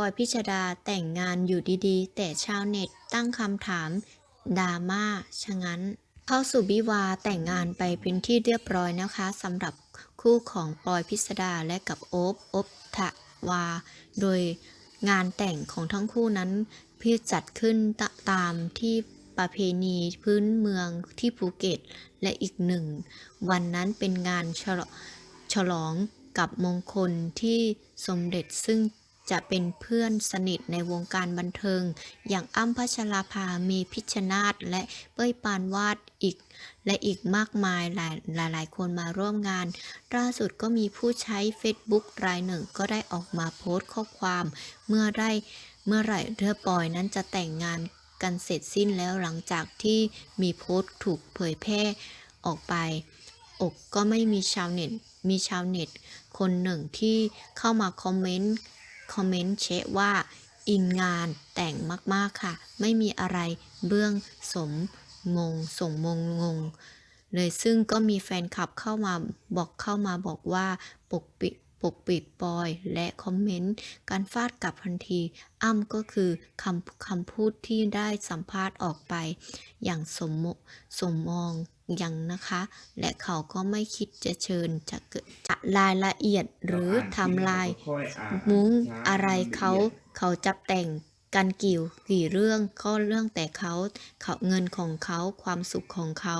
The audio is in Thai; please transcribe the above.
ปอยพิชดาแต่งงานอยู่ดีๆ แต่ชาวเน็ตตั้งคำถามดราม่าชะงั้น เข้าสู่วิวาแต่งงานไปเป็นที่เรียบร้อยนะคะสำหรับคู่ของปอยพิสดาและกับโอ๊บโอบทะวา โดยงานแต่งของทั้งคู่นั้นพี่จัดขึ้นตตามที่ประเพณีพื้นเมืองที่ภูเก็ต และอีกหนึ่ง วันนั้นเป็นงานฉลฉลองกับมงคลที่สมเด็จซึ่ง จะเป็นเพื่อนสนิทในวงการบันเทิง อย่างอ้ำพัชราภามีพิชนาธและเป้ยปานวาดอีก และอีกมากมายหลายหลายหลายคนมาร่วมงาน ล่าสุดก็มีผู้ใช้ Facebook รายหนึ่งก็ได้ออกมาโพสต์ข้อความเมื่อได้เมื่อไหร่เธอปอยนั้นจะแต่งงานกันเสร็จสิ้นแล้วหลังจากที่มีโพสต์ถูกเผยแพร่ออกไป อกก็ไม่มีชาวเน็ตมีชาวเน็ต คนหนึ่งที่เข้ามาคอมเมนต์ คอมเมนต์เชะว่า อินงานแต่งมากๆค่ะ ไม่มีอะไรเบื้องสมมงส่งมงงงเลยซึ่งก็มีแฟนคลับเข้ามาบอกเข้ามาบอกว่าปกปิด ปกปิดปอย และคอมเมนต์ การฟาดกลับทันที อ้ำก็คือคำคำพูดที่ได้สัมภาษณ์ออกไป อย่างสมมสมมองอยังนะคะ และเขาก็ไม่คิดจะเชิญจะเกิดจะรายละเอียดหรือทำลาย มุ้งอะไรเขาเขาจับแต่งกันกี่กี่เรื่องก็เรื่องแต่เขาเขาเงินของเขาความสุขของเขา